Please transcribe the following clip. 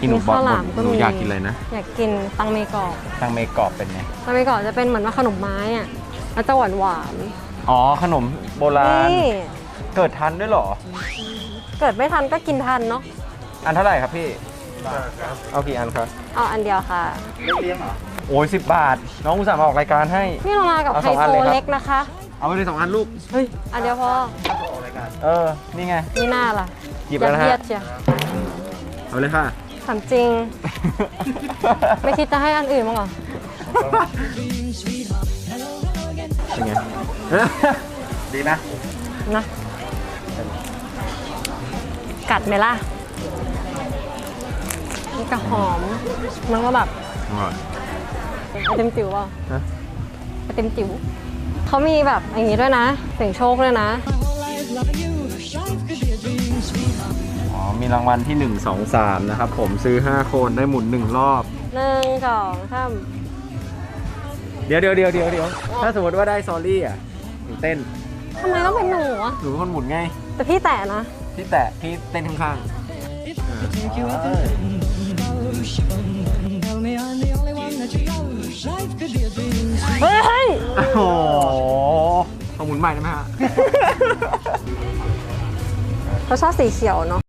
อีหนูบอกมีข้าวหลามหก็นูมีอยากกินอะไรนะ อยากกินตังเมกรอบตังเมกรอบเป็นไงตังเมกรอบจะเป็นเหมือนว่าขนมไม้อะแล้วจะหวานหวานอ๋อขนมโบๆราณนี่เกิดทันด้วยเหรอ เกิดไม่ทันก็กินทันเนาะอันเท่าไหร่ครับพี่เอากี่อันครับเอาอันเดียวค่ะโอ้ยสิบบาท น้องอุตส่าห์มาออกรายการให้นี่เรามากับเอาไฮสองอันโซเลยครับเล็กนะคะ เอาไปเลยสองอันลูกเฮ้ยอันเดียวพอเออนี่ไงนี่หน้าล่ะหยิบแล้วนะฮะยัด เยียดเชียวเอาเลยค่ะ ถามจริง ไม่คิดจะให้อันอื่นมั้างเหรอ เป็นไง ดีนะ นะ กัดไหมล่ะมันก็หอม มันก็แบบไอติมจิ๋วเปล่าฮะ ไอติมจิ๋วเขามีแบบอย่างนี้ด้วยนะเสียงโชคด้วยนะอ๋อ มีรางวัลที่ 1 2 3 นะครับ ผมซื้อ 5 คนได้หมุน 1 รอบ หนึ่งสองสามเดี๋ยวเดี๋ยวเดี๋ยวเดี๋ยวเดี๋ยวถ้าสมมติว่าได้ซอรี่อะหนูเต้นทำไมต้องเป็นหนูอะหนูเป็นคนหมุนไงแต่พี่แตะนะ พี่แตะพี่เต้นข้างๆอ่า Tell me I'm the only one that you love. Life could be a dream. เฮ้ยเฮ้ยโอ้โหเอาหมุนใหม่ได้ไหมฮะ เขาชอบสีเขียวเนาะ